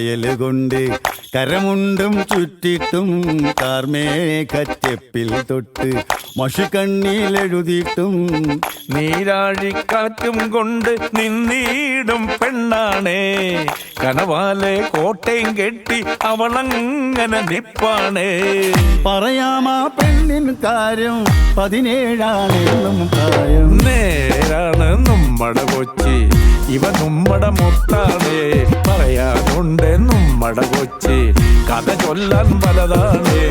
കരിനീലക്കായൽ കൊണ്ട് കരമുണ്ടും ചുറ്റിട്ടും കാർമേഘച്ചെപ്പിൽ തൊട്ട് മഷിക്കണ്ണിലെഴുതിയിട്ടും നീരാഴിക്കാറ്റും കൊണ്ട് നിന്നീടും പെണ്ണാണേ. കനവാലെ കോട്ടയും കെട്ടി അവളങ്ങനെ നിപ്പാണേ. പറയാമാ പെണ്ണിൻ കാര്യം പതിനേഴാണെന്നും പ്രായം. നേരാണ് മട കൊച്ചി. ഇവ നമ്മടെ മുത്താണേ. പറയാനുണ്ട് നമ്മടെ കൊച്ചി. കഥ ചൊല്ലാൻ പലതാണേ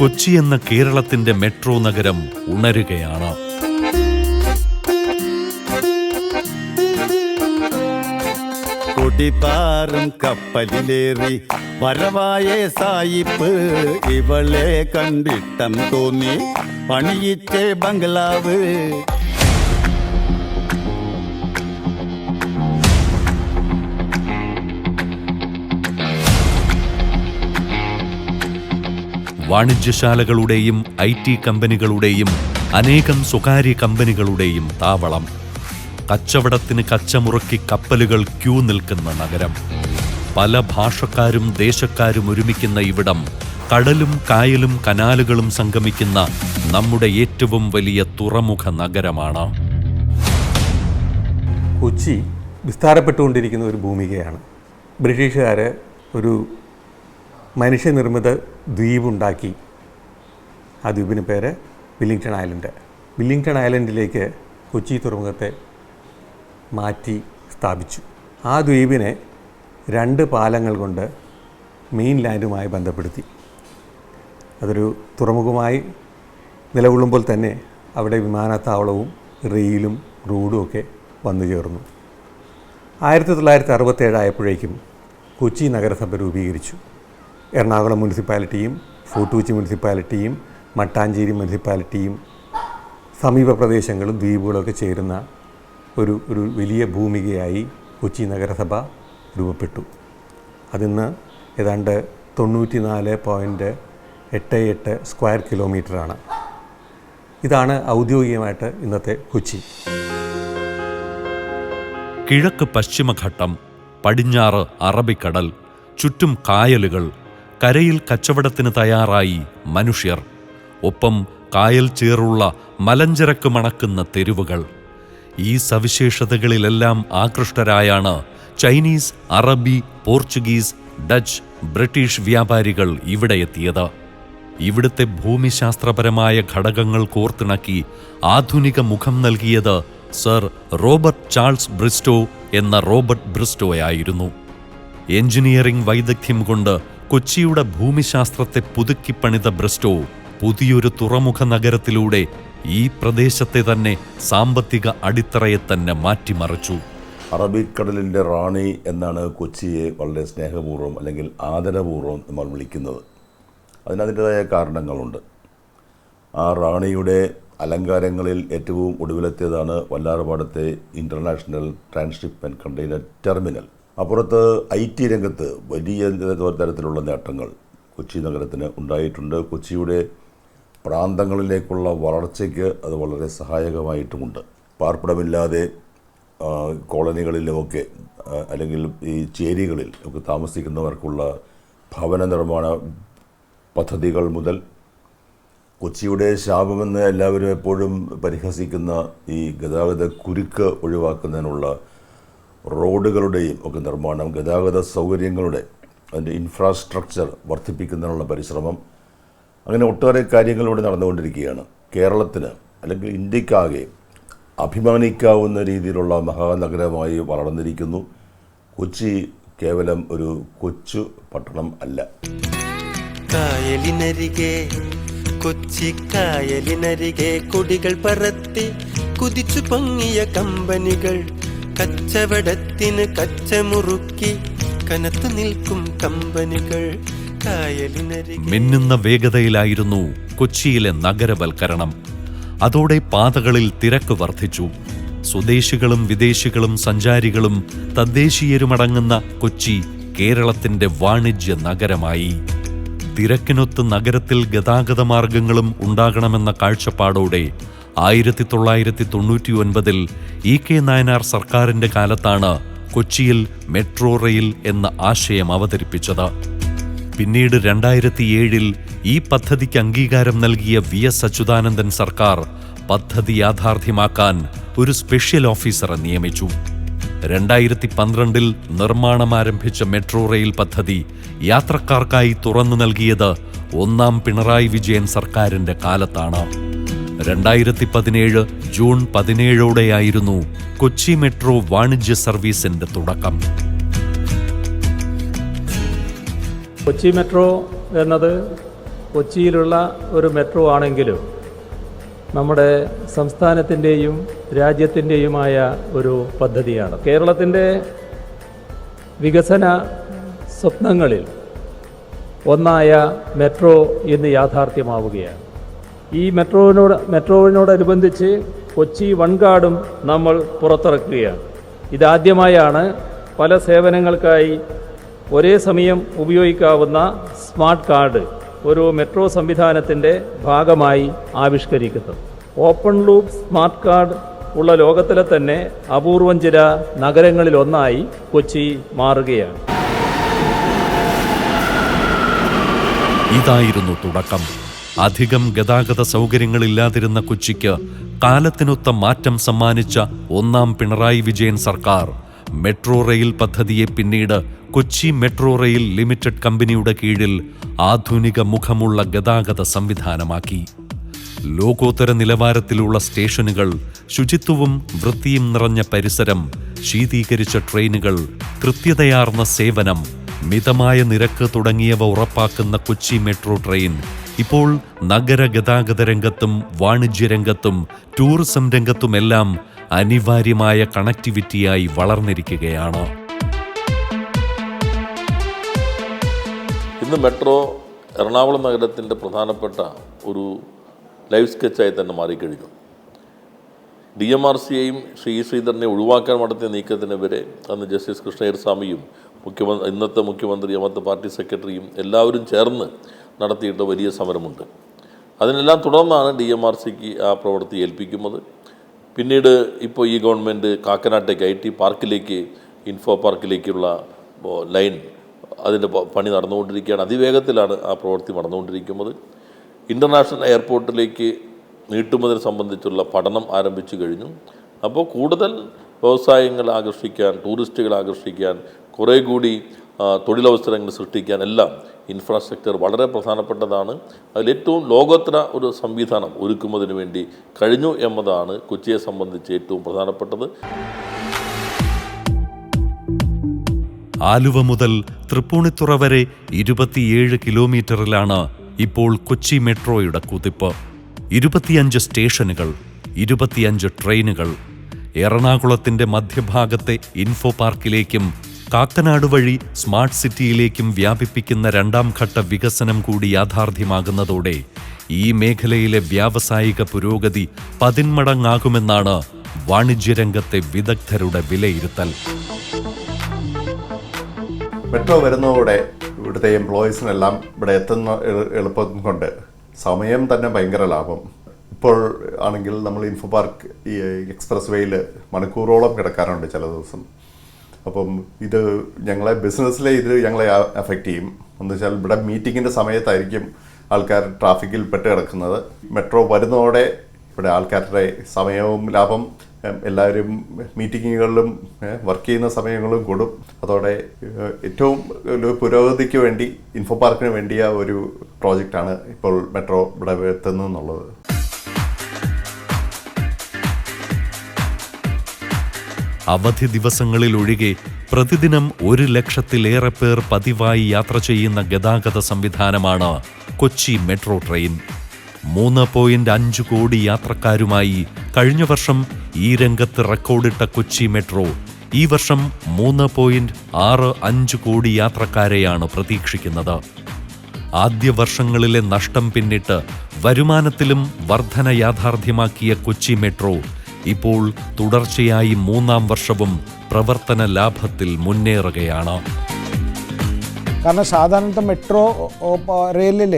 കൊച്ചി എന്ന കേരളത്തിന്റെ മെട്രോ നഗരം ഉണരുകയാണ്. കൊടിപ്പാറും കപ്പലിലേറി വരവായ സായിപ്പ് ഇവളെ കണ്ടിട്ടം തോന്നി. പണിയിച്ചേ ബംഗ്ലാവ് വാണിജ്യശാലകളുടെയും ഐ ടി കമ്പനികളുടെയും അനേകം സ്വകാര്യ കമ്പനികളുടെയും താവളം. കച്ചവടത്തിന് കച്ചമുറക്കി കപ്പലുകൾ ക്യൂ നിൽക്കുന്ന നഗരം. പല ഭാഷക്കാരും ദേശക്കാരും ഒരുമിക്കുന്ന ഇവിടം കടലും കായലും കനാലുകളും സംഗമിക്കുന്ന നമ്മുടെ ഏറ്റവും വലിയ തുറമുഖ നഗരമാണ്. കൊച്ചി വിസ്താരപ്പെട്ടുകൊണ്ടിരിക്കുന്ന ഒരു ഭൂമികയാണ്. ബ്രിട്ടീഷുകാരെ ഒരു മനുഷ്യനിർമ്മിത ദ്വീപുണ്ടാക്കി. ആ ദ്വീപിന് പേര് വില്ലിങ്ടൺ ഐലൻഡ്. വില്ലിങ്ടൺ ഐലൻഡിലേക്ക് കൊച്ചി തുറമുഖത്തെ മാറ്റി സ്ഥാപിച്ചു. ആ ദ്വീപിനെ രണ്ട് പാലങ്ങൾ കൊണ്ട് മെയിൻ ലാൻഡുമായി ബന്ധപ്പെടുത്തി. അതൊരു തുറമുഖമായി നിലകൊള്ളുമ്പോൾ തന്നെ അവിടെ വിമാനത്താവളവും റെയിലും റോഡും ഒക്കെ വന്നു ചേർന്നു. ആയിരത്തി തൊള്ളായിരത്തി അറുപത്തേഴായപ്പോഴേക്കും കൊച്ചി നഗരസഭ രൂപീകരിച്ചു. എറണാകുളം മുനിസിപ്പാലിറ്റിയും ഫോർട്ട് കൊച്ചി മുനിസിപ്പാലിറ്റിയും മട്ടാഞ്ചേരി മുനിസിപ്പാലിറ്റിയും സമീപ പ്രദേശങ്ങളും ദ്വീപുകളൊക്കെ ചേരുന്ന ഒരു ഒരു വലിയ ഭൂമികയായി കൊച്ചി നഗരസഭ രൂപപ്പെട്ടു. അതിന്ന് ഏതാണ്ട് തൊണ്ണൂറ്റി നാല് പോയിന്റ് എട്ട് എട്ട് സ്ക്വയർ കിലോമീറ്ററാണ്. ഇതാണ് ഔദ്യോഗികമായിട്ട് ഇന്നത്തെ കൊച്ചി. കിഴക്ക് പശ്ചിമഘട്ടം പടിഞ്ഞാറ് അറബിക്കടൽ ചുറ്റും കായലുകൾ കരയിൽ കച്ചവടത്തിന് തയ്യാറായി മനുഷ്യർ. ഒപ്പം കായൽ ചേറുള്ള മലഞ്ചരക്ക് മണക്കുന്ന തെരുവുകൾ. ഈ സവിശേഷതകളിലെല്ലാം ആകൃഷ്ടരായാണ് ചൈനീസ് അറബി പോർച്ചുഗീസ് ഡച്ച് ബ്രിട്ടീഷ് വ്യാപാരികൾ ഇവിടെ എത്തിയത്. ഇവിടുത്തെ ഭൂമിശാസ്ത്രപരമായ ഘടകങ്ങൾ കോർത്തിണക്കി ആധുനിക മുഖം നൽകിയത് സർ റോബർട്ട് ചാൾസ് ബ്രിസ്റ്റോ എന്ന റോബർട്ട് ബ്രിസ്റ്റോയായിരുന്നു. എഞ്ചിനീയറിംഗ് വൈദഗ്ധ്യം കൊണ്ട് കൊച്ചിയുടെ ഭൂമിശാസ്ത്രത്തെ പുതുക്കിപ്പണിത ബ്രസ്റ്റോ പുതിയൊരു തുറമുഖ നഗരത്തിലൂടെ ഈ പ്രദേശത്തെ തന്നെ സാമ്പത്തിക അടിത്തറയെ തന്നെ മാറ്റിമറിച്ചു. അറബിക്കടലിന്റെ റാണി എന്നാണ് കൊച്ചിയെ വളരെ സ്നേഹപൂർവം അല്ലെങ്കിൽ ആദരപൂർവം നമ്മൾ വിളിക്കുന്നത്. അതിനതിന്റെതായ കാരണങ്ങളുണ്ട്. ആ റാണിയുടെ അലങ്കാരങ്ങളിൽ ഏറ്റവും ഒടുവിലെത്തിയതാണ് വല്ലാർപാടത്തെ ഇന്റർനാഷണൽ ട്രാൻസ്ഷിപ്മെന്റ് കണ്ടെയ്നർ ടെർമിനൽ അപ്പുറത്ത് ഐ ടി രംഗത്ത് വലിയ തരത്തിലുള്ള നേട്ടങ്ങൾ കൊച്ചി നഗരത്തിന് ഉണ്ടായിട്ടുണ്ട്. കൊച്ചിയുടെ പ്രാന്തങ്ങളിലേക്കുള്ള വളർച്ചയ്ക്ക് അത് വളരെ സഹായകമായിട്ടുമുണ്ട്. പാർപ്പിടമില്ലാതെ കോളനികളിലുമൊക്കെ അല്ലെങ്കിൽ ഈ ചേരികളിൽ ഒക്കെ താമസിക്കുന്നവർക്കുള്ള ഭവന നിർമ്മാണ പദ്ധതികൾ മുതൽ കൊച്ചിയുടെ ശാപമെന്ന് എല്ലാവരും എപ്പോഴും പരിഹസിക്കുന്ന ഈ ഗതാഗത കുരുക്ക് ഒഴിവാക്കുന്നതിനുള്ള റോഡുകളുടെയും ഒക്കെ നിർമ്മാണം ഗതാഗത സൗകര്യങ്ങളുടെ അതിന്റെ ഇൻഫ്രാസ്ട്രക്ചർ വർദ്ധിപ്പിക്കുന്നതിനുള്ള പരിശ്രമം അങ്ങനെ ഒട്ടേറെ കാര്യങ്ങളിലൂടെ നടന്നുകൊണ്ടിരിക്കുകയാണ്. കേരളത്തിന് അല്ലെങ്കിൽ ഇന്ത്യക്കാകെ അഭിമാനിക്കാവുന്ന രീതിയിലുള്ള മഹാനഗരമായി വളർന്നിരിക്കുന്നു. കൊച്ചി കേവലം ഒരു കൊച്ചു പട്ടണം അല്ല. കായലിനരികെ കൊച്ചി കായലിനരികെ കൊടികൾ പറത്തി കുതിച്ചു പൊങ്ങിയ കമ്പനികൾ കച്ചവടത്തിന് കച്ചമുറുക്കി കനത്തു നിൽക്കും കമ്പനികൾ മിന്നുന്ന വേഗതയിലായിരുന്നു കൊച്ചിയിലെ നഗരവൽക്കരണം. അതോടെ പാതകളിൽ തിരക്ക് വർദ്ധിച്ചു. സ്വദേശികളും വിദേശികളും സഞ്ചാരികളും തദ്ദേശീയരുമടങ്ങുന്ന കൊച്ചി കേരളത്തിന്റെ വാണിജ്യ നഗരമായി. തിരക്കിനൊത്ത് നഗരത്തിൽ ഗതാഗത മാർഗങ്ങളും ഉണ്ടാകണമെന്ന കാഴ്ചപ്പാടോടെ ആയിരത്തി തൊള്ളായിരത്തി തൊണ്ണൂറ്റി ഒൻപതിൽ ഇ കെ നായനാർ സർക്കാരിന്റെ കാലത്താണ് കൊച്ചിയിൽ മെട്രോ റെയിൽ എന്ന ആശയം അവതരിപ്പിച്ചത്. പിന്നീട് രണ്ടായിരത്തി ഏഴിൽ ഈ പദ്ധതിക്ക് അംഗീകാരം നൽകിയ വി എസ് അച്യുതാനന്ദൻ സർക്കാർ പദ്ധതി യാഥാർത്ഥ്യമാക്കാൻ ഒരു സ്പെഷ്യൽ ഓഫീസറെ നിയമിച്ചു. രണ്ടായിരത്തി പന്ത്രണ്ടിൽ നിർമ്മാണം ആരംഭിച്ച മെട്രോ റെയിൽ പദ്ധതി യാത്രക്കാർക്കായി തുറന്നു നൽകിയത് ഒന്നാം പിണറായി വിജയൻ സർക്കാരിന്റെ കാലത്താണ്. രണ്ടായിരത്തി പതിനേഴ് ജൂൺ പതിനേഴോടെയായിരുന്നു കൊച്ചി മെട്രോ വാണിജ്യ സർവീസിന്റെ തുടക്കം. കൊച്ചി മെട്രോ എന്നത് കൊച്ചിയിലുള്ള ഒരു മെട്രോ ആണെങ്കിലും നമ്മുടെ സംസ്ഥാനത്തിന്റെയും രാജ്യത്തിന്റെയുമായ ഒരു പദ്ധതിയാണ്. കേരളത്തിന്റെ വികസന സ്വപ്നങ്ങളിൽ ഒന്നായ മെട്രോ ഇന്ന് യാഥാർത്ഥ്യമാവുകയാണ്. ഈ മെട്രോവിനോട് മെട്രോവിനോടനുബന്ധിച്ച് കൊച്ചി വൺകാടും നമ്മൾ പുറത്തിറക്കുകയാണ്. ഇതാദ്യമായാണ് പല സേവനങ്ങൾക്കായി ഒരേ സമയം ഉപയോഗിക്കാവുന്ന സ്മാർട്ട് കാർഡ് ഒരു മെട്രോ സംവിധാനത്തിന്റെ ഭാഗമായി ആവിഷ്കരിക്കുന്നത്. ഓപ്പൺ ലൂപ്പ് സ്മാർട്ട് കാർഡ് ഉള്ള ലോകത്തിലെ തന്നെ അപൂർവം ചില നഗരങ്ങളിലൊന്നായി കൊച്ചി മാറുകയാണ്. ഇതായിരുന്നു തുടക്കം. അധികം ഗതാഗത സൗകര്യങ്ങളില്ലാതിരുന്ന കൊച്ചിക്ക് കാലത്തിനൊത്ത മാറ്റം സമ്മാനിച്ച ഒന്നാം പിണറായി വിജയൻ സർക്കാർ. മെട്രോ റെയിൽ പദ്ധതിയെ പിന്നീട് കൊച്ചി മെട്രോ റെയിൽ ലിമിറ്റഡ് കമ്പനിയുടെ കീഴിൽ ആധുനിക മുഖമുള്ള ഗതാഗത സംവിധാനമാക്കി. ലോകോത്തര നിലവാരത്തിലുള്ള സ്റ്റേഷനുകൾ ശുചിത്വവും വൃത്തിയും നിറഞ്ഞ പരിസരം ശീതീകരിച്ച ട്രെയിനുകൾ കൃത്യതയാർന്ന സേവനം മിതമായ നിരക്ക് തുടങ്ങിയവ ഉറപ്പാക്കുന്ന കൊച്ചി മെട്രോ ട്രെയിൻ ഇപ്പോൾ നഗര ഗതാഗത രംഗത്തും വാണിജ്യ രംഗത്തും ടൂറിസം രംഗത്തുമെല്ലാം അനിവാര്യമായ കണക്ടിവിറ്റിയായി വളർന്നിരിക്കുകയാണ്. ഇന്ന് മെട്രോ എറണാകുളം നഗരത്തിന്റെ പ്രധാനപ്പെട്ട ഒരു ലൈഫ് സ്കെച്ചായി തന്നെ മാറിക്കഴിഞ്ഞു. ഡി എം ആർ സിയെയും ശ്രീ ശ്രീധരനെ ഒഴിവാക്കാൻ നടത്തിയ നീക്കത്തിനെതിരെ അന്ന് ജസ്റ്റിസ് കൃഷ്ണയ്യർ സ്വാമിയും മുഖ്യമന്ത്രി ഇന്നത്തെ മുഖ്യമന്ത്രി അന്നത്തെ പാർട്ടി സെക്രട്ടറിയും എല്ലാവരും ചേർന്ന് നടത്തിയിട്ട് വലിയ സമരമുണ്ട്. അതിനെല്ലാം തുടർന്നാണ് ഡി എം ആർ സിക്ക് ആ പ്രവൃത്തി ഏൽപ്പിക്കുന്നത്. പിന്നീട് ഇപ്പോൾ ഈ ഗവൺമെന്റ് കാക്കനാട്ടേക്ക് ഐ ടി പാർക്കിലേക്ക് ഇൻഫോ പാർക്കിലേക്കുള്ള ലൈൻ അതിന്റെ പണി നടന്നുകൊണ്ടിരിക്കുകയാണ്. അതിവേഗത്തിലാണ് ആ പ്രവൃത്തി നടന്നുകൊണ്ടിരിക്കുന്നത്. ഇന്റർനാഷണൽ എയർപോർട്ടിലേക്ക് നീട്ടുമതിനെ സംബന്ധിച്ചുള്ള പഠനം ആരംഭിച്ചു കഴിഞ്ഞു. അപ്പോൾ കൂടുതൽ വ്യവസായങ്ങൾ ആകർഷിക്കാൻ ടൂറിസ്റ്റുകളെ ആകർഷിക്കാൻ കുറേ കൂടി തൊഴിലവസരങ്ങൾ സൃഷ്ടിക്കാൻ എല്ലാം ഇൻഫ്രാസ്ട്രക്ചർ വളരെ പ്രധാനപ്പെട്ടതാണ്. അതിലേറ്റവും ലോകോത്തര ഒരു സംവിധാനം ഒരുക്കുന്നതിന് വേണ്ടി കഴിഞ്ഞു എന്നതാണ് കൊച്ചിയെ സംബന്ധിച്ച് ഏറ്റവും പ്രധാനപ്പെട്ടത്. ആലുവ മുതൽ തൃപ്പൂണിത്തുറ വരെ ഇരുപത്തിയേഴ് കിലോമീറ്ററിലാണ് ഇപ്പോൾ കൊച്ചി മെട്രോയുടെ കുതിപ്പ്. ഇരുപത്തിയഞ്ച് സ്റ്റേഷനുകൾ ഇരുപത്തിയഞ്ച് ട്രെയിനുകൾ എറണാകുളത്തിന്റെ മധ്യഭാഗത്തെ ഇൻഫോ പാർക്കിലേക്കും കാക്കനാട് വഴി സ്മാർട്ട് സിറ്റിയിലേക്കും വ്യാപിപ്പിക്കുന്ന രണ്ടാം ഘട്ട വികസനം കൂടി യാഥാർത്ഥ്യമാകുന്നതോടെ ഈ മേഖലയിലെ വ്യാവസായിക പുരോഗതി പതിന്മടങ്ങാകുമെന്നാണ് വാണിജ്യരംഗത്തെ വിദഗ്ധരുടെ വിലയിരുത്തൽ. മെട്രോ വരുന്നതോടെ ഇവിടുത്തെ എംപ്ലോയീസിനെല്ലാം ഇവിടെ എത്തുന്ന എളു- എളുപ്പം കൊണ്ട് സമയം തന്നെ ഭയങ്കര ലാഭം. ഇപ്പോൾ ആണെങ്കിൽ നമ്മൾ ഇൻഫോ പാർക്ക് ഈ എക്സ്പ്രസ് വേയിൽ മണിക്കൂറോളം കിടക്കാറുണ്ട് ചില ദിവസം. അപ്പം ഇത് ഞങ്ങളെ ബിസിനസ്സിലെ ഇത് ഞങ്ങളെ അഫക്റ്റ് ചെയ്യും. എന്ന് വെച്ചാൽ ഇവിടെ മീറ്റിങ്ങിന്റെ സമയത്തായിരിക്കും ആൾക്കാർ ട്രാഫിക്കിൽ പെട്ട് കിടക്കുന്നത്. മെട്രോ വരുന്നതോടെ ഇവിടെ ആൾക്കാരുടെ സമയവും ലാഭം എല്ലാവരും മീറ്റിങ്ങുകളിലും വർക്ക് ചെയ്യുന്ന സമയങ്ങളും കൂടും. അതോടെ ഏറ്റവും ഒരു പുരോഗതിക്ക് വേണ്ടി ഇൻഫോ പാർക്കിന് വേണ്ടിയ ഒരു പ്രോജക്റ്റാണ് ഇപ്പോൾ മെട്രോ ഇവിടെ എത്തുന്നതെന്നുള്ളത് അവധി ദിവസങ്ങളിലൊഴികെ പ്രതിദിനം ഒരു ലക്ഷത്തിലേറെ പേർ പതിവായി യാത്ര ചെയ്യുന്ന ഗതാഗത സംവിധാനമാണ് കൊച്ചി മെട്രോ ട്രെയിൻ. മൂന്ന് പോയിന്റ് അഞ്ച് കോടി യാത്രക്കാരുമായി കഴിഞ്ഞ വർഷം ഈ രംഗത്ത് റെക്കോർഡിട്ട കൊച്ചി മെട്രോ ഈ വർഷം മൂന്ന് പോയിന്റ് ആറ് അഞ്ച് കോടി യാത്രക്കാരെയാണ് പ്രതീക്ഷിക്കുന്നത്. ആദ്യ വർഷങ്ങളിലെ നഷ്ടം പിന്നിട്ട് വരുമാനത്തിലും വർധന യാഥാർത്ഥ്യമാക്കിയ കൊച്ചി മെട്രോ ഇപ്പോൾ തുടർച്ചയായി മൂന്നാം വർഷവും പ്രവർത്തന ലാഭത്തിൽ മുന്നേറുകയാണ്. കാരണം സാധാരണ മെട്രോ റെയിലിൽ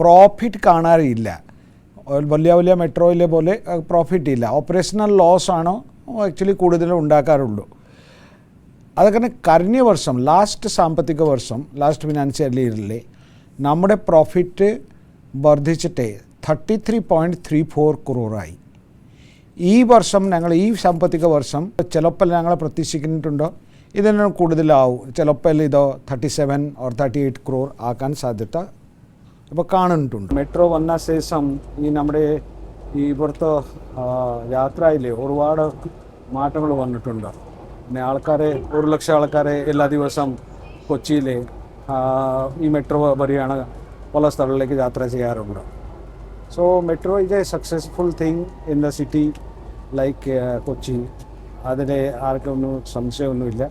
പ്രോഫിറ്റ് കാണാറില്ല. വലിയ വലിയ മെട്രോയിലെ പോലെ പ്രോഫിറ്റ് ഇല്ല. ഓപ്പറേഷണൽ ലോസ് ആണ്? ആക്ച്വലി കൂടുതലും ഉണ്ടാക്കാറുള്ളൂ. അതുകാരണം കഴിഞ്ഞ വർഷം ലാസ്റ്റ് സാമ്പത്തിക വർഷം ലാസ്റ്റ് ഫിനാൻഷ്യൽ ഇയറിലെ നമ്മുടെ profit വർദ്ധിച്ചിട്ട് thirty three point three four ക്രോറായി ഈ വർഷം ഞങ്ങൾ ഈ സാമ്പത്തിക വർഷം ചിലപ്പോൾ ഞങ്ങൾ പ്രതീക്ഷിക്കുന്നുണ്ടോ? ഇതിന് കൂടുതലാവും. ചിലപ്പോൾ ഇതോ thirty seven or thirty eight crore ആക്കാൻ സാധ്യത ഇപ്പോൾ കാണുന്നുണ്ട്. മെട്രോ വന്ന ശേഷം ഈ നമ്മുടെ ഈ ഇവിടുത്തെ യാത്രയിൽ ഒരുപാട് മാറ്റങ്ങൾ വന്നിട്ടുണ്ട്. പിന്നെ ആൾക്കാരെ ഒരു ലക്ഷം ആൾക്കാരെ എല്ലാ ദിവസം കൊച്ചിയിൽ ഈ മെട്രോ വഴിയാണ് പല സ്ഥലങ്ങളിലേക്ക് യാത്ര ചെയ്യാറുണ്ട്. So metro is a successful thing in the city like Kochi. അതിന് ആർക്കൊന്നും സംശയമൊന്നുമില്ല.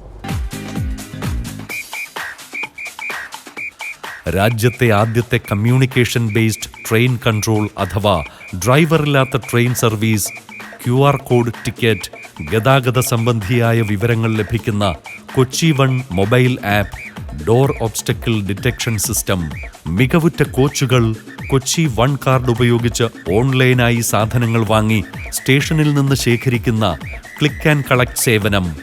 രാജ്യത്തെ ആദ്യത്തെ കമ്മ്യൂണിക്കേഷൻ ബേസ്ഡ് ട്രെയിൻ കൺട്രോൾ അഥവാ ഡ്രൈവറില്ലാത്ത train service Q R code ticket ഗതാഗത സംബന്ധിയായ വിവരങ്ങൾ ലഭിക്കുന്ന Kochi one mobile app door obstacle detection system. മികവുറ്റ കോച്ചുകൾ കൊച്ചി വൺ കാർഡ് ഉപയോഗിച്ച് ഓൺലൈനായി സാധനങ്ങൾ വാങ്ങി സ്റ്റേഷനിൽ നിന്ന് ശേഖരിക്കുന്ന ക്ലിക്ക് ആൻഡ് കളക്ട് സേവനം.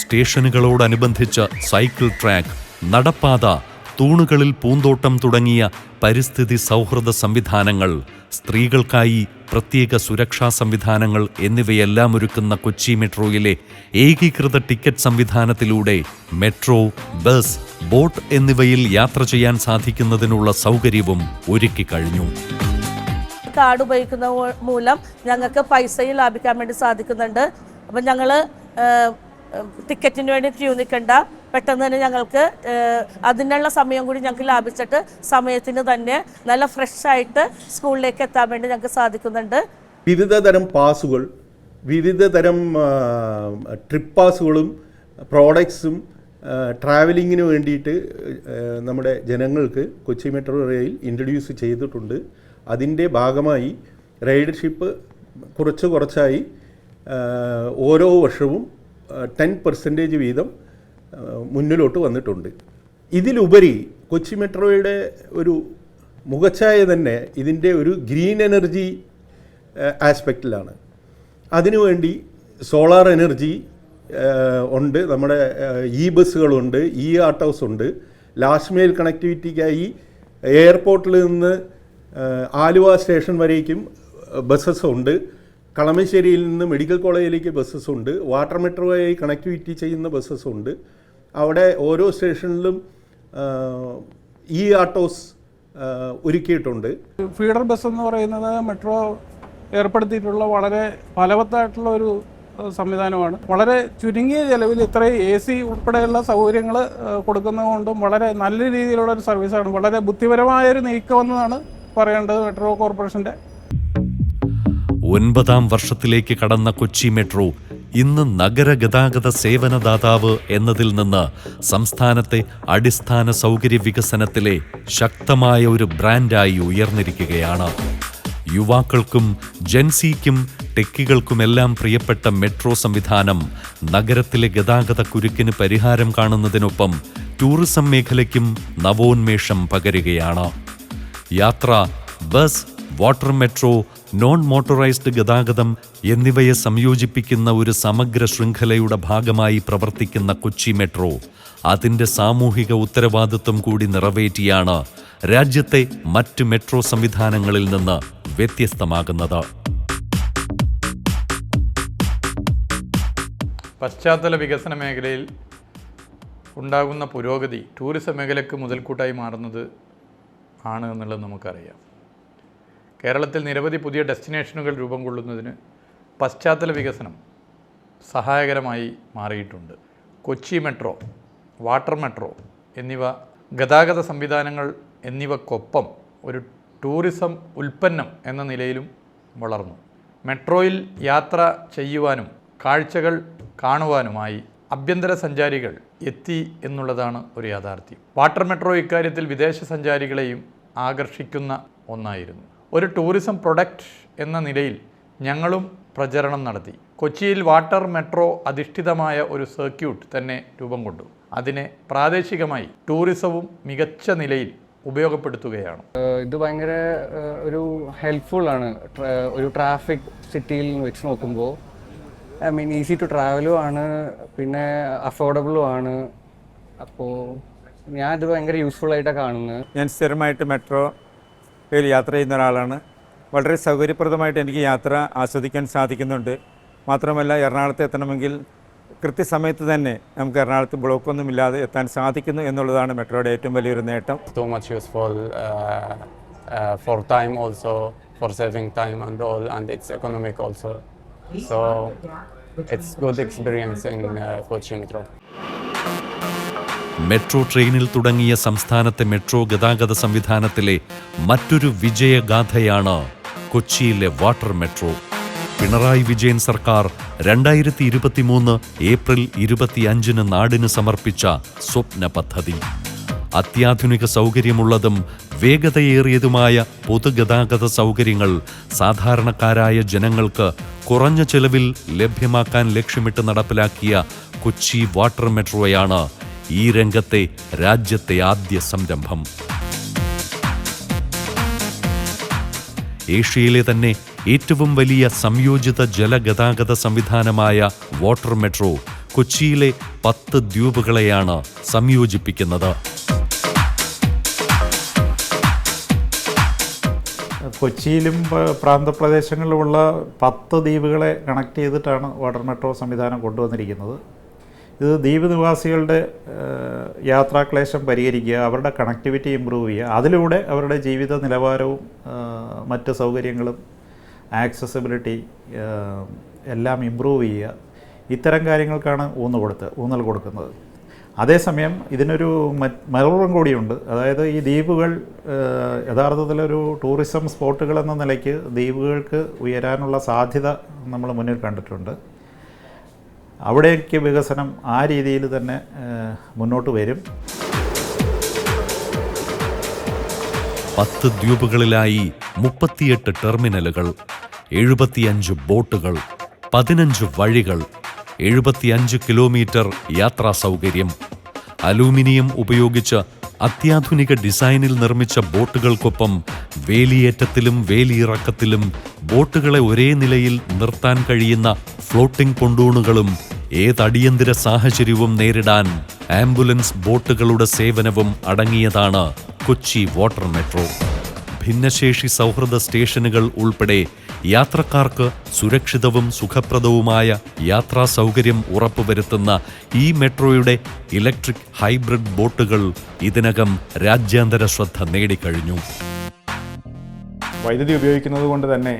സ്റ്റേഷനുകളോടനുബന്ധിച്ച് സൈക്കിൾ ട്രാക്ക് നടപ്പാത തൂണുകളിൽ പൂന്തോട്ടം തുടങ്ങിയ പരിസ്ഥിതി സൗഹൃദ സംവിധാനങ്ങൾ സ്ത്രീകൾക്കായി പ്രത്യേക സുരക്ഷാ സംവിധാനങ്ങൾ എന്നിവയെല്ലാം ഒരുക്കുന്ന കൊച്ചി മെട്രോയിലെ ഏകീകൃത ടിക്കറ്റ് സംവിധാനത്തിലൂടെ മെട്രോ ബസ് ബോട്ട് എന്നിവയിൽ യാത്ര ചെയ്യാൻ സാധിക്കുന്നതിനുള്ള സൗകര്യവും ഒരുക്കിക്കഴിഞ്ഞു കാർഡ് ഉപയോഗിക്കുന്ന മൂലം ഞങ്ങൾക്ക് പൈസയും ലാഭിക്കാൻ വേണ്ടി സാധിക്കുന്നുണ്ട്. അപ്പം ഞങ്ങൾ ടിക്കറ്റിന് വേണ്ടി ക്യൂ നിൽക്കണ്ട. പെട്ടെന്ന് തന്നെ ഞങ്ങൾക്ക് അതിനുള്ള സമയം കൂടി ഞങ്ങൾക്ക് ലാഭിച്ചിട്ട് സമയത്തിന് തന്നെ നല്ല ഫ്രഷ് ആയിട്ട് സ്കൂളിലേക്ക് എത്താൻ വേണ്ടി ഞങ്ങൾക്ക് സാധിക്കുന്നുണ്ട്. വിവിധ തരം പാസുകൾ വിവിധ തരം ട്രിപ്പ് പാസുകളും പ്രോഡക്ട്സും ട്രാവലിങ്ങിന് വേണ്ടിയിട്ട് നമ്മുടെ ജനങ്ങൾക്ക് കൊച്ചി മെട്രോ റെയിൽ ഇൻട്രൊഡ്യൂസ് ചെയ്തിട്ടുണ്ട്. അതിന്റെ ഭാഗമായി റൈഡർഷിപ്പ് കുറച്ച് കുറച്ചായി ഓരോ വർഷവും ടെൻ പെർസെന്റേജ് വീതം മുന്നിലോട്ട് വന്നിട്ടുണ്ട്. ഇതിലുപരി കൊച്ചി മെട്രോയുടെ ഒരു മുഖച്ഛായ തന്നെ ഇതിന്റെ ഒരു ഗ്രീൻ എനർജി ആസ്പെക്റ്റിലാണ്. അതിനുവേണ്ടി സോളാർ എനർജി ഉണ്ട്. നമ്മുടെ ഇ ബസ്സുകളുണ്ട് ഇ ആർട്ട് ഹൗസ് ഉണ്ട് ലാസ്റ്റ് മെയിൽ കണക്ടിവിറ്റിക്കായി എയർപോർട്ടിൽ നിന്ന് ആലുവ സ്റ്റേഷൻ വരേക്കും ബസ്സസ് ഉണ്ട്. കളമശ്ശേരിയിൽ നിന്ന് മെഡിക്കൽ കോളേജിലേക്ക് ബസ്സസ് ഉണ്ട്. വാട്ടർ മെട്രോയായി കണക്ടിവിറ്റി ചെയ്യുന്ന ബസ്സസ് ഉണ്ട്. അവിടെ ഓരോ സ്റ്റേഷനിലും ഇ ആട്ടോസ് ഒരുക്കിയിട്ടുണ്ട്. ഫീഡർ ബസ് എന്ന് പറയുന്നത് മെട്രോ ഏർപ്പെടുത്തിയിട്ടുള്ള വളരെ ഫലവത്തായിട്ടുള്ള ഒരു സംവിധാനമാണ്. വളരെ ചുരുങ്ങിയ ചെലവിൽ ഇത്രയും എ സി ഉൾപ്പെടെയുള്ള സൗകര്യങ്ങൾ കൊടുക്കുന്നതുകൊണ്ടും വളരെ നല്ല രീതിയിലുള്ള ഒരു സർവീസാണ്. വളരെ ബുദ്ധിപരമായൊരു നീക്കമെന്നാണ് പറയേണ്ടത് മെട്രോ കോർപ്പറേഷന്റെ ഒൻപതാം വർഷത്തിലേക്ക് കടന്ന കൊച്ചി മെട്രോ ഇന്ന് നഗരഗതാഗത സേവനദാതാവ് എന്നതിൽ നിന്ന് സംസ്ഥാനത്തെ അടിസ്ഥാന സൗകര്യ വികസനത്തിലെ ശക്തമായ ഒരു ബ്രാൻഡായി ഉയർന്നിരിക്കുകയാണ്. യുവാക്കൾക്കും ജെൻസിക്കും ടെക്കികൾക്കുമെല്ലാം പ്രിയപ്പെട്ട മെട്രോ സംവിധാനം നഗരത്തിലെ ഗതാഗത കുരുക്കിന് പരിഹാരം കാണുന്നതിനൊപ്പം ടൂറിസം മേഖലയ്ക്കും നവോന്മേഷം പകരുകയാണ്. യാത്ര bus water metro non motorised ഗതാഗതം എന്നിവയെ സംയോജിപ്പിക്കുന്ന ഒരു സമഗ്ര ശൃംഖലയുടെ ഭാഗമായി പ്രവർത്തിക്കുന്ന കൊച്ചി മെട്രോ. അതിന്റെ സാമൂഹിക ഉത്തരവാദിത്വം കൂടി നിറവേറ്റിയാണ് രാജ്യത്തെ മറ്റ് മെട്രോ സംവിധാനങ്ങളിൽ നിന്ന് വ്യത്യസ്തമാകുന്നത്. പശ്ചാത്തല വികസന മേഖലയിൽ ഉണ്ടാകുന്ന പുരോഗതി ടൂറിസം മേഖലയ്ക്ക് മുതൽക്കൂട്ടായി മാറുന്നത് ആണ് എന്നുള്ളത് നമുക്കറിയാം. കേരളത്തിൽ നിരവധി പുതിയ ഡെസ്റ്റിനേഷനുകൾ രൂപം കൊള്ളുന്നതിന് പശ്ചാത്തല വികസനം സഹായകരമായി മാറിയിട്ടുണ്ട്. കൊച്ചി മെട്രോ വാട്ടർ മെട്രോ എന്നിവ ഗതാഗത സംവിധാനങ്ങൾ എന്നിവക്കൊപ്പം ഒരു ടൂറിസം ഉൽപ്പന്നം എന്ന നിലയിലും വളർന്നു. മെട്രോയിൽ യാത്ര ചെയ്യുവാനും കാഴ്ചകൾ കാണുവാനുമായി ആഭ്യന്തര സഞ്ചാരികൾ എത്തി എന്നുള്ളതാണ് ഒരു യാഥാർത്ഥ്യം. വാട്ടർ മെട്രോ ഇക്കാര്യത്തിൽ വിദേശ സഞ്ചാരികളെയും ആകർഷിക്കുന്ന ഒന്നായിരുന്നു. ഒരു ടൂറിസം പ്രൊഡക്റ്റ് എന്ന നിലയിൽ ഞങ്ങളും പ്രചരണം നടത്തി. കൊച്ചിയിൽ വാട്ടർ മെട്രോ അധിഷ്ഠിതമായ ഒരു സർക്യൂട്ട് തന്നെ രൂപം കൊണ്ടു. അതിനെ പ്രാദേശികമായി ടൂറിസവും മികച്ച നിലയിൽ ഉപയോഗപ്പെടുത്തുകയാണ്. ഇത് ഭയങ്കര ഒരു ഹെൽപ്ഫുൾ ആണ്. ഒരു ട്രാഫിക് സിറ്റിയിൽ വെച്ച് നോക്കുമ്പോൾ ഐ മീൻ ഈസി ടു ട്രാവലും ആണ് പിന്നെ അഫോർഡബിളും ആണ്. അപ്പോൾ ഞാൻ ഇത് ഭയങ്കര യൂസ്ഫുൾ ആയിട്ടാണ് കാണുന്നത്. ഞാൻ സ്ഥിരമായിട്ട് മെട്രോയിൽ യാത്ര ചെയ്യുന്ന ഒരാളാണ്. വളരെ സൗകര്യപ്രദമായിട്ട് എനിക്ക് യാത്ര ആസ്വദിക്കാൻ സാധിക്കുന്നുണ്ട്. മാത്രമല്ല എറണാകുളത്ത് എത്തണമെങ്കിൽ കൃത്യസമയത്ത് തന്നെ നമുക്ക് എറണാകുളത്ത് ബ്ലോക്കൊന്നും ഇല്ലാതെ എത്താൻ സാധിക്കുന്നു എന്നുള്ളതാണ് മെട്രോയുടെ ഏറ്റവും വലിയൊരു നേട്ടം. So much useful for time also for saving time and all and it's economic also so it's good experience in Kochi metro. Metro ട്രെയിനിൽ തുടങ്ങിയ സംസ്ഥാനത്തെ മെട്രോ ഗതാഗത സംവിധാനത്തിലെ മറ്റൊരു വിജയഗാഥയാണ് കൊച്ചിയിലെ വാട്ടർ മെട്രോ. പിണറായി വിജയൻ സർക്കാർ രണ്ടായിരത്തി ഇരുപത്തിമൂന്ന് ഏപ്രിൽ ഇരുപത്തിയഞ്ചിന് നാടിന് സമർപ്പിച്ച സ്വപ്ന പദ്ധതി. അത്യാധുനിക സൗകര്യമുള്ളതും വേഗതയേറിയതുമായ പൊതുഗതാഗത സൗകര്യങ്ങൾ സാധാരണക്കാരായ ജനങ്ങൾക്ക് കുറഞ്ഞ ചെലവിൽ ലഭ്യമാക്കാൻ ലക്ഷ്യമിട്ട് നടപ്പിലാക്കിയ കൊച്ചി വാട്ടർ മെട്രോയാണ് ഈ രംഗത്തെ രാജ്യത്തെ ആദ്യ സംരംഭം. ഏഷ്യയിലെ തന്നെ ഏറ്റവും വലിയ സംയോജിത ജലഗതാഗത സംവിധാനമായ വാട്ടർ മെട്രോ കൊച്ചിയിലെ പത്ത് ദ്വീപുകളെയാണ് സംയോജിപ്പിക്കുന്നത്. കൊച്ചിയിലും പ്രാന്തപ്രദേശങ്ങളിലുമുള്ള പത്ത് ദ്വീപുകളെ കണക്ട് ചെയ്തിട്ടാണ് വാട്ടർ മെട്രോ സംവിധാനം കൊണ്ടുവന്നിരിക്കുന്നത്. ഇത് ദ്വീപ് നിവാസികളുടെ യാത്രാക്ലേശം പരിഹരിക്കുക അവരുടെ കണക്ടിവിറ്റി ഇമ്പ്രൂവ് ചെയ്യുക അതിലൂടെ അവരുടെ ജീവിത നിലവാരവും മറ്റ് സൗകര്യങ്ങളും ആക്സസിബിലിറ്റി എല്ലാം ഇമ്പ്രൂവ് ചെയ്യുക. ഇത്തരം കാര്യങ്ങൾക്കാണ് ഊന്ന് കൊടുത്ത് ഊന്നൽ കൊടുക്കുന്നത്. അതേസമയം ഇതിനൊരു മറുപടം കൂടിയുണ്ട്. അതായത് ഈ ദ്വീപുകൾ യഥാർത്ഥത്തിലൊരു ടൂറിസം സ്പോട്ടുകൾ എന്ന നിലയ്ക്ക് ദ്വീപുകൾക്ക് ഉയരാനുള്ള സാധ്യത നമ്മൾ മുന്നിൽ കണ്ടിട്ടുണ്ട്. അവിടേക്ക് വികസനം ആ രീതിയിൽ തന്നെ മുന്നോട്ട് വരും. പത്ത് ദ്വീപുകളിലായി മുപ്പത്തിയെട്ട് ടെർമിനലുകൾ എഴുപത്തിയഞ്ച് ബോട്ടുകൾ പതിനഞ്ച് വഴികൾ എഴുപത്തിയഞ്ച് കിലോമീറ്റർ യാത്രാ സൗകര്യം. അലൂമിനിയം ഉപയോഗിച്ച് അത്യാധുനിക ഡിസൈനിൽ നിർമ്മിച്ച ബോട്ടുകൾക്കൊപ്പം വേലിയേറ്റത്തിലും വേലിയിറക്കത്തിലും ബോട്ടുകളെ ഒരേ നിലയിൽ നിർത്താൻ കഴിയുന്ന ഫ്ലോട്ടിംഗ് പൊണ്ടൂണുകളും ഏതടിയന്തര സാഹചര്യവും നേരിടാൻ ആംബുലൻസ് ബോട്ടുകളുടെ സേവനവും അടങ്ങിയതാണ് കൊച്ചി വാട്ടർ മെട്രോ. ഭിന്നശേഷി സൗഹൃദ സ്റ്റേഷനുകൾ ഉൾപ്പെടെ യാത്രക്കാർക്ക് സുരക്ഷിതവും സുഖപ്രദവുമായ യാത്രാ സൗകര്യം ഉറപ്പുവരുത്തുന്ന ഈ മെട്രോയുടെ ഇലക്ട്രിക് ഹൈബ്രിഡ് ബോട്ടുകൾ ഇതിനകം രാജ്യാന്തര ശ്രദ്ധ നേടിക്കഴിഞ്ഞു. വൈദ്യുതി ഉപയോഗിക്കുന്നത് കൊണ്ട് തന്നെ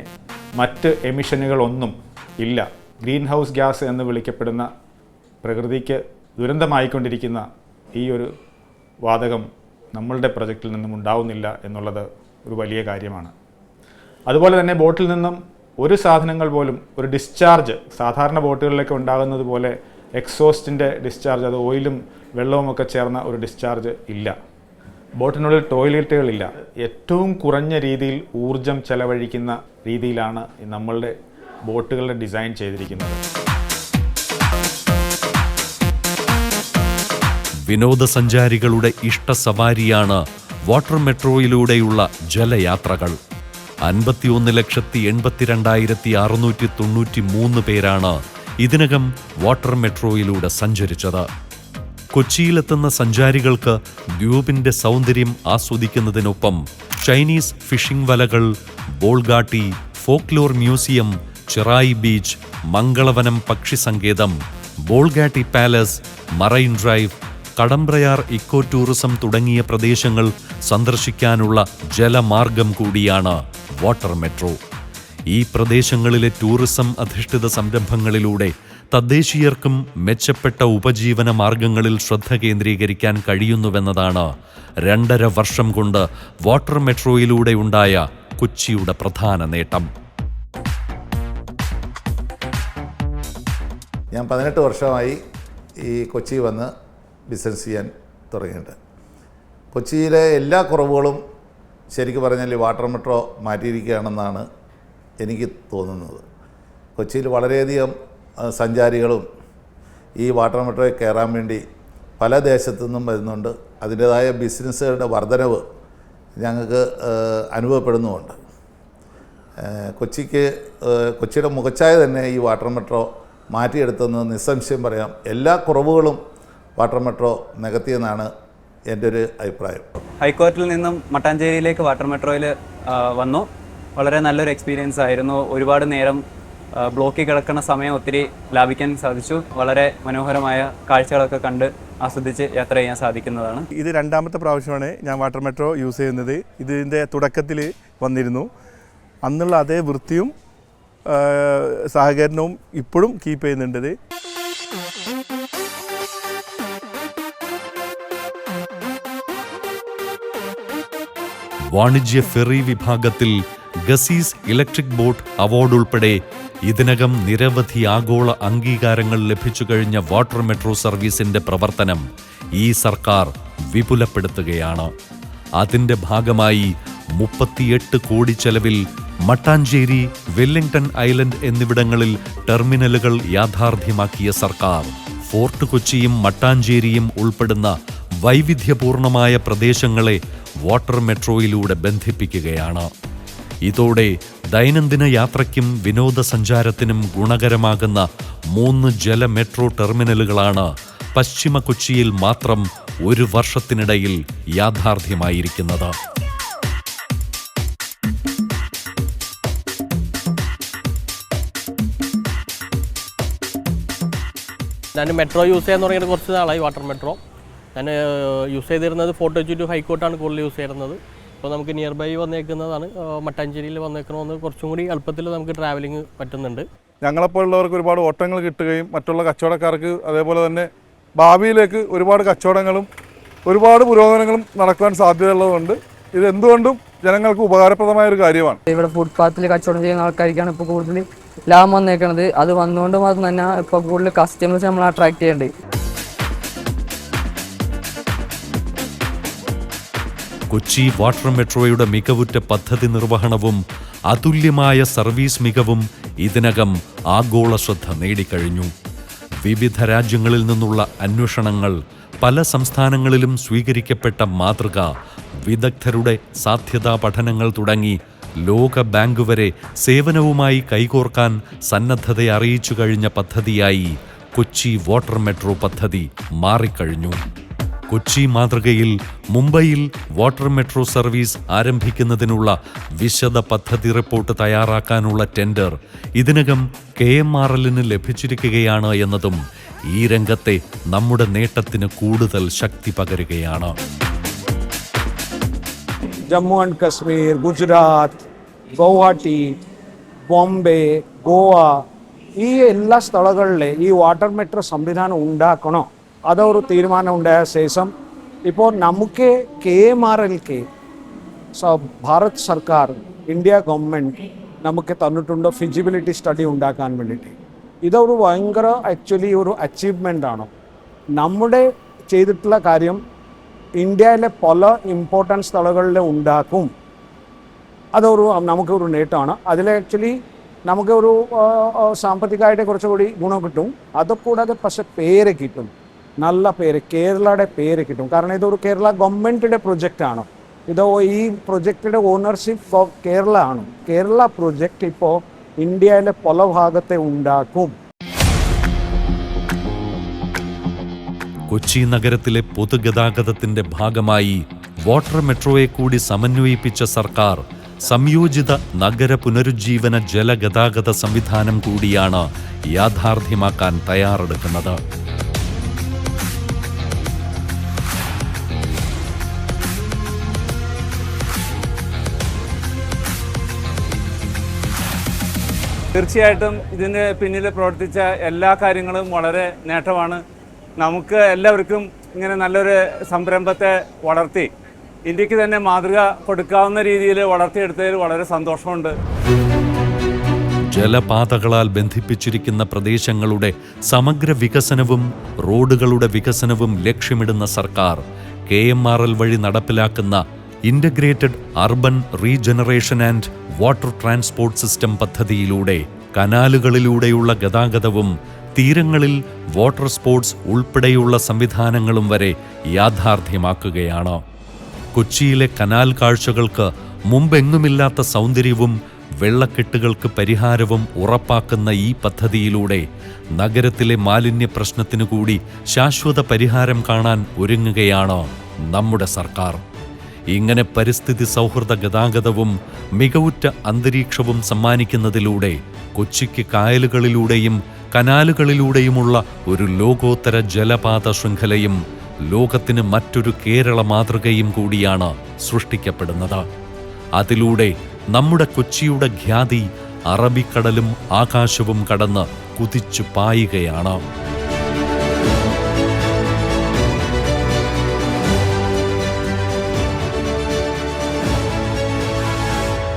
മറ്റ് എമിഷനുകളൊന്നും ഇല്ല. ഗ്രീൻ ഹൗസ് ഗ്യാസ് എന്ന് വിളിക്കപ്പെടുന്ന പ്രകൃതിക്ക് ദുരന്തമായിക്കൊണ്ടിരിക്കുന്ന ഈ ഒരു വാതകം നമ്മളുടെ പ്രൊജക്റ്റിൽ നിന്നും ഉണ്ടാവുന്നില്ല എന്നുള്ളത് ഒരു വലിയ കാര്യമാണ്. അതുപോലെ തന്നെ ബോട്ടിൽ നിന്നും ഒരു സാധനങ്ങൾ പോലും ഒരു ഡിസ്ചാർജ് സാധാരണ ബോട്ടുകളിലൊക്കെ ഉണ്ടാകുന്നത് പോലെ എക്സോസ്റ്റിന്റെ ഡിസ്ചാർജ് അത് ഓയിലും വെള്ളവും ഒക്കെ ചേർന്ന ഒരു ഡിസ്ചാർജ് ഇല്ല. ബോട്ടിനുള്ളിൽ ടോയ്ലറ്റുകളില്ല. ഏറ്റവും കുറഞ്ഞ രീതിയിൽ ഊർജം ചെലവഴിക്കുന്ന രീതിയിലാണ് നമ്മളുടെ ബോട്ടുകളുടെ ഡിസൈൻ ചെയ്തിരിക്കുന്നത്. വിനോദസഞ്ചാരികളുടെ ഇഷ്ടസവാരിയാണ് വാട്ടർ മെട്രോയിലൂടെയുള്ള ജലയാത്രകൾ. അൻപത്തിയൊന്ന് ലക്ഷത്തി എൺപത്തിരണ്ടായിരത്തി അറുന്നൂറ്റി തൊണ്ണൂറ്റി മൂന്ന് പേരാണ് ഇതിനകം വാട്ടർ മെട്രോയിലൂടെ സഞ്ചരിച്ചത്. കൊച്ചിയിലെത്തുന്ന സഞ്ചാരികൾക്ക് ദ്വീപിന്റെ സൗന്ദര്യം ആസ്വദിക്കുന്നതിനൊപ്പം ചൈനീസ് ഫിഷിംഗ് വലകൾ Bolgatty folklore museum Cherai beach Mangalavanam പക്ഷി സങ്കേതം Bolgatty palace marine drive Kadambrayar eco tourism തുടങ്ങിയ പ്രദേശങ്ങൾ സന്ദർശിക്കാനുള്ള ജലമാർഗം കൂടിയാണ് വാട്ടർ മെട്രോ. ഈ പ്രദേശങ്ങളിലെ ടൂറിസം അധിഷ്ഠിത സംരംഭങ്ങളിലൂടെ തദ്ദേശീയർക്കും മെച്ചപ്പെട്ട ഉപജീവന മാർഗങ്ങളിൽ ശ്രദ്ധ കേന്ദ്രീകരിക്കാൻ കഴിയുന്നുവെന്നതാണ് രണ്ടര വർഷം കൊണ്ട് വാട്ടർ മെട്രോയിലൂടെ ഉണ്ടായ കൊച്ചിയുടെ പ്രധാന നേട്ടം. ഞാൻ പതിനെട്ട് വർഷമായി ഈ കൊച്ചി വന്ന് ബിസിനസ് ചെയ്യാൻ തുടങ്ങിയിട്ട് കൊച്ചിയിലെ എല്ലാ കുറവുകളും ശരിക്കും പറഞ്ഞാൽ ഈ വാട്ടർ മെട്രോ മാറ്റിയിരിക്കുകയാണെന്നാണ് എനിക്ക് തോന്നുന്നത്. കൊച്ചിയിൽ വളരെയധികം സഞ്ചാരികളും ഈ വാട്ടർ മെട്രോയിൽ കയറാൻ വേണ്ടി പല ദേശത്തു നിന്നും വരുന്നുണ്ട്. അതിന്റേതായ ബിസിനസ്സുകളുടെ വർധനവ് ഞങ്ങൾക്ക് അനുഭവപ്പെടുന്നുമുണ്ട്. കൊച്ചിക്ക് കൊച്ചിയുടെ മുഖച്ചായ തന്നെ ഈ വാട്ടർ മെട്രോ മാറ്റിയെടുത്തെന്ന് നിസ്സംശയം പറയാം. എല്ലാ കുറവുകളും വാട്ടർ മെട്രോ നികത്തിയെന്നാണ് എന്റെ ഒരു അഭിപ്രായം. ഹൈക്കോർട്ടിൽ നിന്നും മട്ടാഞ്ചേരിയിലേക്ക് വാട്ടർ മെട്രോയിൽ വന്നു. വളരെ നല്ലൊരു എക്സ്പീരിയൻസ് ആയിരുന്നു ഒരുപാട് നേരം ബ്ലോക്കിൽ കിടക്കുന്ന സമയം ഒത്തിരി ലാഭിക്കാൻ സാധിച്ചു. വളരെ മനോഹരമായ കാഴ്ചകളൊക്കെ കണ്ട് ആസ്വദിച്ച് യാത്ര ചെയ്യാൻ സാധിക്കുന്നതാണ്. ഇത് രണ്ടാമത്തെ പ്രാവശ്യമാണ് ഞാൻ വാട്ടർ മെട്രോ യൂസ് ചെയ്യുന്നത്. ഇതിന്റെ തുടക്കത്തിൽ വന്നിരുന്നു. അന്നുള്ള അതേ വൃത്തിയും സഹകരണവും ഇപ്പോഴും കീപ്പ് ചെയ്യുന്നുണ്ട് വാണിജ്യ ഫെറി വിഭാഗത്തിൽ ഗസീസ് ഇലക്ട്രിക് ബോട്ട് അവാർഡ് ഉൾപ്പെടെ ഇതിനകം നിരവധി ആഗോള അംഗീകാരങ്ങൾ ലഭിച്ചു കഴിഞ്ഞ വാട്ടർ മെട്രോ സർവീസിന്റെ പ്രവർത്തനം ഈ സർക്കാർ വിപുലപ്പെടുത്തുകയാണ്. അതിന്റെ ഭാഗമായി മുപ്പത്തിയെട്ട് കോടി ചെലവിൽ മട്ടാഞ്ചേരി വെല്ലിംഗ്ടൺ ഐലൻഡ് എന്നിവിടങ്ങളിൽ ടെർമിനലുകൾ യാഥാർത്ഥ്യമാക്കിയ സർക്കാർ. ഫോർട്ട് കൊച്ചിയും മട്ടാഞ്ചേരിയും ഉൾപ്പെടുന്ന വൈവിധ്യപൂർണമായ പ്രദേശങ്ങളെ വാട്ടർ മെട്രോയിലൂടെ ബന്ധിപ്പിക്കുകയാണ്. ഇതോടെ ദൈനംദിന യാത്രയ്ക്കും വിനോദസഞ്ചാരത്തിനും ഗുണകരമാകുന്ന മൂന്ന് ജല മെട്രോ ടെർമിനലുകളാണ് പശ്ചിമ കൊച്ചിയിൽ മാത്രം ഒരു വർഷത്തിനിടയിൽ യാഥാർത്ഥ്യമായിരിക്കുന്നത്. ഞാൻ മെട്രോ യൂസ് ചെയ്യാൻ തുടങ്ങിയിട്ട് കുറച്ച് നാളായി വാട്ടർ മെട്രോ. ഞാൻ യൂസ് ചെയ്തിരുന്നത് ഫോർട്ട് ടു ഹൈക്കോർട്ടാണ് കൂടുതൽ യൂസ് ചെയ്യുന്നത്. ഇപ്പോൾ നമുക്ക് നിയർ ബൈ വന്നേക്കുന്നതാണ് മട്ടാഞ്ചേരിയിൽ വന്നേക്കണമെന്ന് കുറച്ചും കൂടി എളുപ്പത്തിൽ നമുക്ക് ട്രാവലിംഗ് പറ്റുന്നുണ്ട്. ഞങ്ങളെപ്പോലുള്ളവർക്ക് ഒരുപാട് ഓട്ടങ്ങൾ കിട്ടുകയും മറ്റുള്ള കച്ചവടക്കാർക്ക് അതേപോലെ തന്നെ ഭാവിയിലേക്ക് ഒരുപാട് കച്ചവടങ്ങളും ഒരുപാട് പുരോഗമനങ്ങളും നടക്കുവാൻ സാധ്യതയുള്ളതുകൊണ്ട് ഇത് എന്തുകൊണ്ടും ജനങ്ങൾക്ക് ഉപകാരപ്രദമായ ഒരു കാര്യമാണ്. ഇവിടെ ഫുട്പാത്തിൽ കച്ചവടം ചെയ്യുന്ന ആൾക്കാർക്കാണ് ഇപ്പോൾ കൂടുതൽ ലാഭം വന്നേക്കുന്നത് അത് വന്നുകൊണ്ട് മാത്രം തന്നെ ഇപ്പോൾ കൂടുതൽ കസ്റ്റമേഴ്സ് നമ്മൾ അട്രാക്ട് ചെയ്യേണ്ടത് കൊച്ചി വാട്ടർ മെട്രോയുടെ മികവുറ്റ പദ്ധതി നിർവഹണവും അതുല്യമായ സർവീസ് മികവും ഇതിനകം ആഗോള ശ്രദ്ധ നേടിക്കഴിഞ്ഞു. വിവിധ രാജ്യങ്ങളിൽ നിന്നുള്ള അന്വേഷണങ്ങൾ പല സംസ്ഥാനങ്ങളിലും സ്വീകരിക്കപ്പെട്ട മാതൃക വിദഗ്ധരുടെ സാധ്യതാ പഠനങ്ങൾ തുടങ്ങി ലോക ബാങ്ക് വരെ സേവനവുമായി കൈകോർക്കാൻ സന്നദ്ധത അറിയിച്ചു കഴിഞ്ഞ പദ്ധതിയായി കൊച്ചി വാട്ടർ മെട്രോ പദ്ധതി മാറിക്കഴിഞ്ഞു. കൊച്ചി മാതൃകയിൽ മുംബൈയിൽ വാട്ടർ മെട്രോ സർവീസ് ആരംഭിക്കുന്നതിനുള്ള വിശദ പദ്ധതി റിപ്പോർട്ട് തയ്യാറാക്കാനുള്ള ടെൻഡർ. ഇതിനകം കെ എം ആർ എല്ലിന് ലഭിച്ചിരിക്കുകയാണ് എന്നതും ഈ രംഗത്തെ നമ്മുടെ നേട്ടത്തിന് കൂടുതൽ ശക്തി പകരുകയാണ്. ജമ്മു ആൻഡ് കശ്മീർ ഗുജറാത്ത് ഗൗഹാട്ടി ബോംബെ ഗോവ ഈ എല്ലാ സ്ഥലങ്ങളിലെ ഈ വാട്ടർ മെട്രോ സംവിധാനം ഉണ്ടാക്കണോ? അതൊരു തീരുമാനം ഉണ്ടായ ശേഷം ഇപ്പോൾ നമുക്ക് K M R L K Bharat സർക്കാർ ഇന്ത്യ ഗവൺമെന്റ് നമുക്ക് തന്നിട്ടുണ്ട് ഫിജിബിലിറ്റി സ്റ്റഡി ഉണ്ടാക്കാൻ വേണ്ടിയിട്ട്. ഇതൊരു ഭയങ്കര ആക്ച്വലി ഒരു അച്ചീവ്മെന്റ് ആണ്. നമ്മുടെ ചെയ്തിട്ടുള്ള കാര്യം ഇന്ത്യയിലെ പല ഇമ്പോർട്ടന്റ് സ്ഥലങ്ങളിൽ ഉണ്ടാക്കും. അതൊരു നമുക്കൊരു നേട്ടമാണ്. അതിൽ ആക്ച്വലി നമുക്ക് ഒരു സാമ്പത്തികമായിട്ട് കുറച്ചുകൂടി ഗുണം കിട്ടും. അതുകൂടാതെ പക്ഷെ പേര് കിട്ടും. നല്ല പേര് കേരളയുടെ പേര് കിട്ടും. കാരണം ഇതൊരു കേരള ഗവൺമെന്റിന്റെ പ്രൊജക്റ്റാണ് ഇത് ഈ പ്രൊജക്റ്റിന്റെ ഓണർഷിപ്പ് കേരള ആണ്? കേരള പ്രൊജക്റ്റ് ഇപ്പോൾ ഇന്ത്യയിലെ പല ഭാഗത്തെ ഉണ്ടാക്കും. കൊച്ചി നഗരത്തിലെ പൊതുഗതാഗതത്തിന്റെ ഭാഗമായി വാട്ടർ മെട്രോയെ കൂടി സമന്വയിപ്പിച്ച സർക്കാർ സംയോജിത നഗര പുനരുജ്ജീവന ജലഗതാഗത സംവിധാനം കൂടിയാണ് യാഥാർത്ഥ്യമാക്കാൻ തയ്യാറെടുക്കുന്നത്. തീർച്ചയായിട്ടും ഇതിന് പിന്നിൽ പ്രവർത്തിച്ച എല്ലാ കാര്യങ്ങളും വളരെ നേട്ടമാണ്. നമുക്ക് എല്ലാവർക്കും ഇങ്ങനെ നല്ലൊരു സംരംഭത്തെ വളർത്തി ഇന്ത്യയ്ക്ക് തന്നെ മാതൃക കൊടുക്കാവുന്ന രീതിയിൽ വളർത്തിയെടുത്തതിൽ വളരെ സന്തോഷമുണ്ട്. ജലപാതകളാൽ ബന്ധിപ്പിച്ചിരിക്കുന്ന പ്രദേശങ്ങളുടെ സമഗ്ര വികസനവും റോഡുകളുടെ വികസനവും ലക്ഷ്യമിടുന്ന സർക്കാർ കെ എം ആർ എൽ വഴി നടപ്പിലാക്കുന്ന integrated urban regeneration and water transport system പദ്ധതിയിലൂടെ കനാലുകളിലൂടെയുള്ള ഗതാഗതവും തീരങ്ങളിൽ വാട്ടർ സ്പോർട്സ് ഉൾപ്പെടെയുള്ള സംവിധാനങ്ങളും വരെ യാഥാർത്ഥ്യമാക്കുകയാണ്. കൊച്ചിയിലെ കനാൽ കാഴ്ചകൾക്ക് മുമ്പെങ്ങുമില്ലാത്ത സൗന്ദര്യവും വെള്ളക്കെട്ടുകൾക്ക് പരിഹാരവും ഉറപ്പാക്കുന്ന ഈ പദ്ധതിയിലൂടെ നഗരത്തിലെ മാലിന്യ പ്രശ്നത്തിനു കൂടി ശാശ്വത പരിഹാരം കാണാൻ ഒരുങ്ങുകയാണ് നമ്മുടെ സർക്കാർ. ഇങ്ങനെ പരിസ്ഥിതി സൗഹൃദ ഗതാഗതവും മികവുറ്റ അന്തരീക്ഷവും സമ്മാനിക്കുന്നതിലൂടെ കൊച്ചിക്ക് കായലുകളിലൂടെയും കനാലുകളിലൂടെയുമുള്ള ഒരു ലോകോത്തര ജലപാത ശൃംഖലയും ലോകത്തിന് മറ്റൊരു കേരള മാതൃകയും കൂടിയാണ് സൃഷ്ടിക്കപ്പെടുന്നത്. അതിലൂടെ നമ്മുടെ കൊച്ചിയുടെ ഖ്യാതി അറബിക്കടലും ആകാശവും കടന്ന് കുതിച്ചു പായുകയാണ്.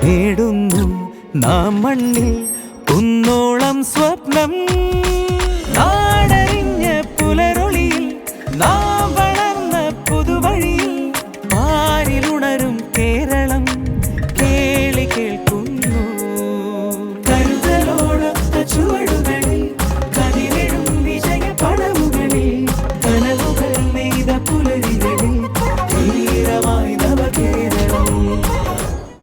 നേടുന്നു. നാം മണ്ണിൽ കുന്നോളം സ്വപ്നം